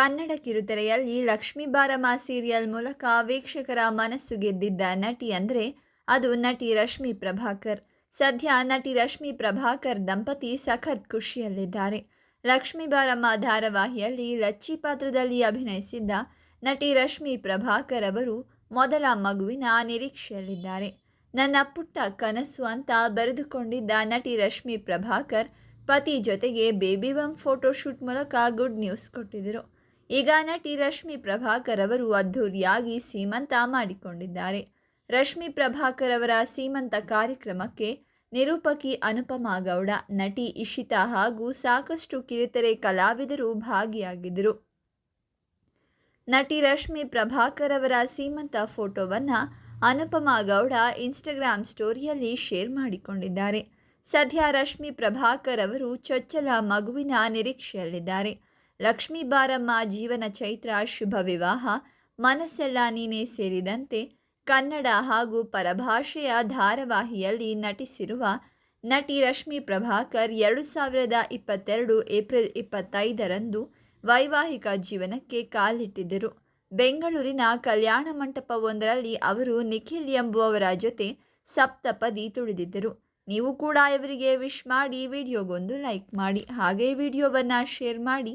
ಕನ್ನಡ ಕಿರುತೆರೆಯಲ್ಲಿ ಲಕ್ಷ್ಮೀ ಬಾರಮ್ಮ ಸೀರಿಯಲ್ ಮೂಲಕ ವೀಕ್ಷಕರ ಮನಸ್ಸು ಗೆದ್ದಿದ್ದ ನಟಿ ಅಂದರೆ ಅದು ನಟಿ ರಶ್ಮಿ ಪ್ರಭಾಕರ್. ಸದ್ಯ ನಟಿ ರಶ್ಮಿ ಪ್ರಭಾಕರ್ ದಂಪತಿ ಸಖತ್ ಖುಷಿಯಲ್ಲಿದ್ದಾರೆ. ಲಕ್ಷ್ಮೀ ಬಾರಮ್ಮ ಧಾರಾವಾಹಿಯಲ್ಲಿ ಲಚ್ಚಿ ಪಾತ್ರದಲ್ಲಿ ಅಭಿನಯಿಸಿದ್ದ ನಟಿ ರಶ್ಮಿ ಪ್ರಭಾಕರ್ ಅವರು ಮೊದಲ ಮಗುವಿನ ನಿರೀಕ್ಷೆಯಲ್ಲಿದ್ದಾರೆ. ನನ್ನ ಪುಟ್ಟ ಕನಸು ಅಂತ ಬರೆದುಕೊಂಡಿದ್ದ ನಟಿ ರಶ್ಮಿ ಪ್ರಭಾಕರ್ ಪತಿ ಜೊತೆಗೆ ಬೇಬಿ ಬಮ್ ಫೋಟೋಶೂಟ್ ಮೂಲಕ ಗುಡ್ ನ್ಯೂಸ್ ಕೊಟ್ಟಿದ್ದರು. ಈಗ ನಟಿ ರಶ್ಮಿ ಪ್ರಭಾಕರ್ ಅವರು ಅದ್ಧೂರಿಯಾಗಿ ಸೀಮಂತ ಮಾಡಿಕೊಂಡಿದ್ದಾರೆ. ರಶ್ಮಿ ಪ್ರಭಾಕರ್ ಅವರ ಸೀಮಂತ ಕಾರ್ಯಕ್ರಮಕ್ಕೆ ನಿರೂಪಕಿ ಅನುಪಮಾ ಗೌಡ, ನಟಿ ಇಶಿತಾ ಹಾಗೂ ಸಾಕಷ್ಟು ಕಿರುತೆರೆ ಕಲಾವಿದರು ಭಾಗಿಯಾಗಿದ್ದರು. ನಟಿ ರಶ್ಮಿ ಪ್ರಭಾಕರ್ ಅವರ ಸೀಮಂತ ಫೋಟೋವನ್ನು ಅನುಪಮಾ ಗೌಡ ಇನ್ಸ್ಟಾಗ್ರಾಮ್ ಸ್ಟೋರಿಯಲ್ಲಿ ಶೇರ್ ಮಾಡಿಕೊಂಡಿದ್ದಾರೆ. ಸದ್ಯ ರಶ್ಮಿ ಪ್ರಭಾಕರ್ ಅವರು ಚೊಚ್ಚಲ ಮಗುವಿನ ನಿರೀಕ್ಷೆಯಲ್ಲಿದ್ದಾರೆ. ಲಕ್ಷ್ಮೀ ಬಾರಮ್ಮ ಜೀವನ ಚೈತ್ರ ಶುಭ ವಿವಾಹ. ಮನಸ್ಸೆಲ್ಲ ನೀನೇ ಸೇರಿದಂತೆ ಕನ್ನಡ ಹಾಗೂ ಪರಭಾಷೆಯ ಧಾರಾವಾಹಿಯಲ್ಲಿ ನಟಿಸಿರುವ ನಟಿ ರಶ್ಮಿ ಪ್ರಭಾಕರ್ ಎರಡು ಸಾವಿರದ ಇಪ್ಪತ್ತೆರಡು ಏಪ್ರಿಲ್ ಇಪ್ಪತ್ತೈದರಂದು ವೈವಾಹಿಕ ಜೀವನಕ್ಕೆ ಕಾಲಿಟ್ಟಿದ್ದರು. ಬೆಂಗಳೂರಿನ ಕಲ್ಯಾಣ ಮಂಟಪವೊಂದರಲ್ಲಿ ಅವರು ನಿಖಿಲ್ ಎಂಬುವವರ ಜೊತೆ ಸಪ್ತಪದಿ ತುಳಿದಿದ್ದರು. ನೀವು ಕೂಡ ಇವರಿಗೆ ವಿಶ್ ಮಾಡಿ, ವಿಡಿಯೋಗೊಂದು ಲೈಕ್ ಮಾಡಿ, ಹಾಗೇ ವಿಡಿಯೋವನ್ನು ಶೇರ್ ಮಾಡಿ